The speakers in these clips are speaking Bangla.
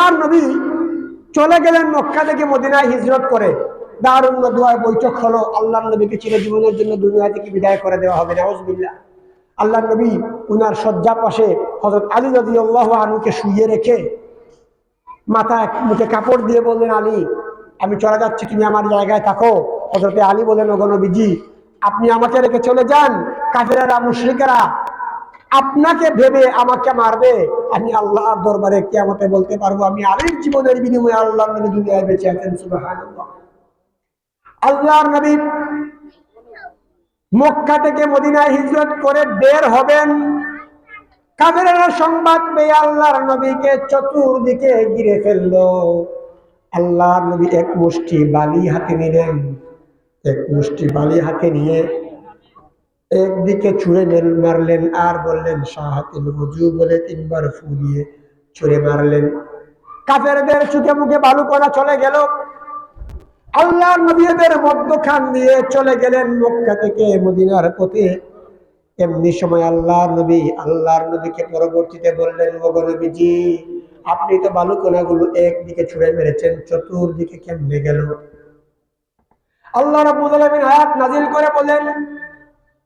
আল্লাহর নবী চলে গেলেন মক্কা থেকে মদিনায় হিজরত করে। দারুণ দোয়ায় বৈঠক হলো আল্লাহর নবীকে চিরজীবনের জন্য দুনিয়া থেকে বিদায় করে দেওয়া হবে, নাউজবিল্লাহ। আল্লাহর নবী উনার শয্যা পাশে হজরত আলী রাজি আল্লাহ আনুকে শুয়ে রেখে মাথায় মুখে কাপড় দিয়ে বললেন, আলী, আমি চলে যাচ্ছি, তুমি আমার জায়গায় থাকো। হজরতে আলী বলেন ওগনবীজি আপনি আমাকে রেখে চলে যান। কাফেরা মুশ্রিকেরা আপনাকে ভেবে আমাকে মারবে। আমি আল্লাহর দরবারে কেমতে বলতে পারব, আমি আলীর জীবনের বিনিময়ে আল্লাহর নবী দুনিয়ায় বেঁচে আছেন আল্লাহর নবী মক্কা থেকে মদিনায় হিজরত করে বের হবেন। কাফেরেরা সংবাদ পেয়ে আল্লাহর নবীকে চতুর্দিকে ঘিরে ফেলল। আল্লাহর নবী এক মুষ্টি বালি হাতে নিলেন। এক মুষ্টি বালি হাতে নিয়ে একদিকে ছুঁড়ে মারলেন, আর বললেন, শাহাতিল হুজু বলে তিনবার ফু দিয়ে ছুঁড়ে মারলেন। কাফেরদের চুকে মুখে বালু করা চলে গেল। আল্লাহ নবীদের মধ্যখান দিয়ে চলে গেলেন মক্কা থেকে মদিনার পথে। এমনি সময় আল্লাহর নবী, আল্লাহর নবীকে পরবর্তীতে বললেন, ওগো নবীজি, আপনি তো বালুকোনাগুলো একদিকে ছুঁড়ে মেরেছেন, চতুর্দিকে কেমনে গেল? আল্লাহ রাব্বুল আলামিন আয়াত নাজিল করে বলেন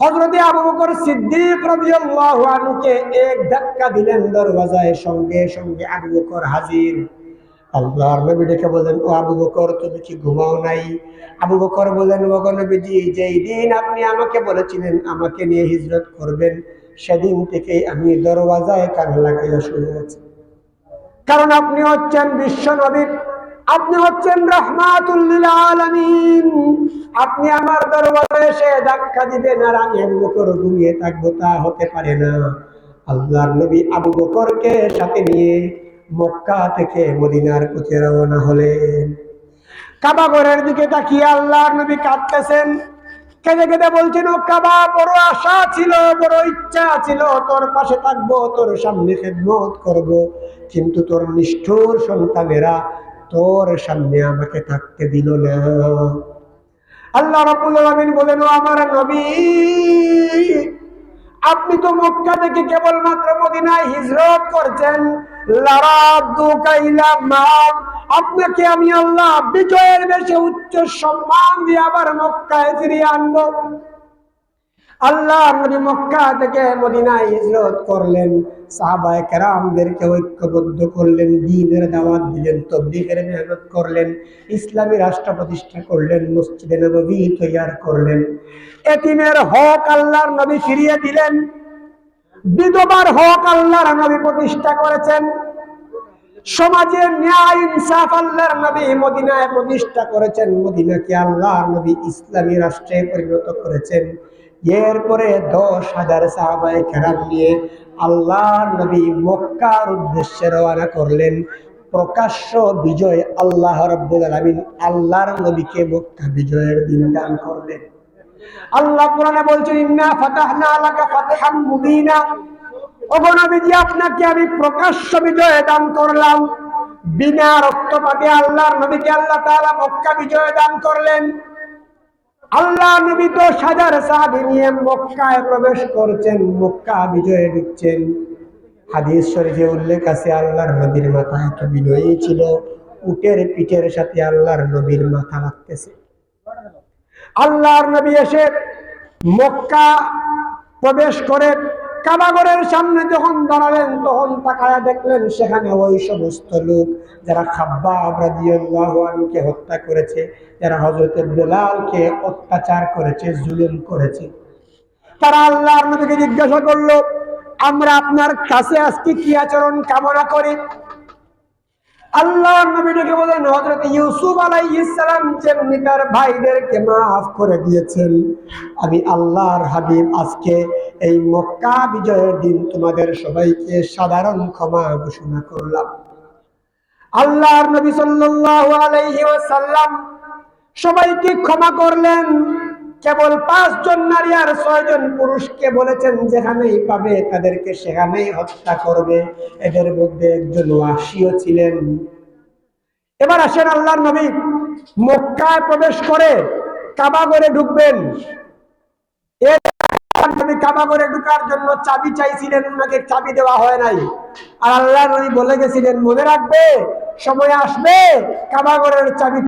হজরতে আবু বকর সিদ্দিক রাদিয়াল্লাহু আনহুকে এক ধাক্কা দিলেন দরওয়াজায়, সঙ্গে সঙ্গে আবু বকর হাজির। আল্লাহর নবী ডেকে বলেন ও আবু বকর, তুমি কি ঘুমাও নাই? আবু বকর বলেন ও গো নবীজি, যেই দিন আপনি আমাকে বলেছিলেন আমাকে নিয়ে হিজরত করবেন, সেদিন থেকে আমি দরওয়াজায় কান লাগাইয়া শুয়ে আছি। কারণ আপনি হচ্ছেন বিশ্ব নবী, আপনি হচ্ছেন রহমাতুল্লিল আলামিন। আপনি আমার দরবারে এসে ধাক্কা দিবেন আর আমি আবু বকর ঘুমিয়ে থাকব, তা হতে পারে না। আল্লাহর নবী আবু বকরকে সাথে নিয়ে মক্কা থেকে মদিনার পথে রওনা হলেন। কাবা ঘরের দিকে তাকিয়ে আল্লাহর নবী কাঁদতেছেন। কেঁদে কেঁদে বলছেন, ও কাবা, বড় আশা ছিল, বড় ইচ্ছা ছিল, তোর পাশে থাকব, তোর সামনে খেদমত করব। কিন্তু তোর নিষ্ঠুর সন্তানেরা তোর সামনে আমাকে থাকতে দিল না। আল্লাহ রাব্বুল বলেন আমার নবী, আপনি তো মক্কা থেকে কেবলমাত্র মদিনায় হিজরত করছেন। আপনাকে আমি আল্লাহ বিজয়ের বেশে উচ্চ সম্মান দিয়ে আবার মক্কায় ফিরিয়ে আনব। আল্লাহ নবী মক্কা থেকে মদিনায় হিজরত করলেন। সাহাবায়ে কেরামদেরকে ঐক্যবদ্ধ করলেন, দ্বীনের দাওয়াত দিলেন, তবলিগের মেহনত করলেন, ইসলামী রাষ্ট্র প্রতিষ্ঠা করলেন, মসজিদে নবী তৈয়ার করলেন। এতিমের হক আল্লাহর নবী ফিরিয়ে দিলেন। বিধবার হক আল্লাহর নবী প্রতিষ্ঠা করেছেন। সমাজের ন্যায় ইনসাফ আল্লাহর নবী মদিনায় প্রতিষ্ঠা করেছেন। মদিনাকে আল্লাহর নবী ইসলামী রাষ্ট্রে পরিণত করেছেন। এরপরে দশ হাজার সাহাবায়ে কেরাম নিয়ে আল্লাহর নবী মক্কার উদ্দেশ্যে রওনা করলেন। প্রকাশ্য বিজয় আল্লাহ রব্বুল আলামিন আল্লাহর নবীকে মক্কা বিজয়ের দিন দান করলেন। আল্লাহ কোরআনে বলছেন, ইন্না ফাতাহনা লাকা ফাতহাম মুবিনা। নবীজি, আপনাকে আমি প্রকাশ্য বিজয় দান করলাম। বিনা রক্তপাতে আল্লাহর নবীকে আল্লাহ তাআলা মক্কা বিজয় দান করলেন। আল্লাহ নবী তো হাজার সাহাবি নিয়ে মক্কায় প্রবেশ করছেন, মক্কা বিজয়ে দিচ্ছেন হাদিস শরীফে উল্লেখ আছে, আল্লাহর নবীর মাথায় তো বিজয়ী ছিল, উটের পিঠের সাথে আল্লাহর নবীর মাথা লাগতেছে আল্লাহর নবী এসে মক্কা প্রবেশ করে কাবাগরের সামনে যখন দাঁড়ালেন, তখন তাকায়া দেখলেন সেখানে ওই সমস্ত লোক যারা খাব্বা আবরাদিয়ালকে হত্যা করেছে, যারা হজরত বেলালকে অত্যাচার করেছে, জুলুম করেছে। তারা আল্লাহর নবীকে জিজ্ঞাসা করল, আমরা আপনার কাছে আজকে কি আচরণ কামনা করি? আল্লাহর নবী ডেকে বলেন, হযরত ইউসুফ আলাইহিস সালাম যেমনি তার ভাইদেরকে মাফ করে দিয়েছেন, আমি আল্লাহর হাবিব আজকে এই মক্কা বিজয়ের দিন তোমাদের সবাইকে সাধারণ ক্ষমা ঘোষণা করলাম। আল্লাহর নবী সাল্লাল্লাহু আলাইহি সবাইকে ক্ষমা করলেন কেবল পাঁচজন নারী আর ছয়জন পুরুষকে বলেছেন যেখানেই পাবে তাদেরকে সেখানেই হত্যা করবে। এদের মধ্যে একজন ওয়াসিও ছিলেন। এবার আসেন আল্লাহর নবী মক্কায় প্রবেশ করে কাবা করে ঢুকবেন। এর নবী ঢুকার জন্য চাবি চাইছিলেন চাবি দেওয়া হয় নাই। আর আল্লাহ বলে গেছিলেন, মনে রাখবে, সময় আসবে, কাবা ঘরের চাবি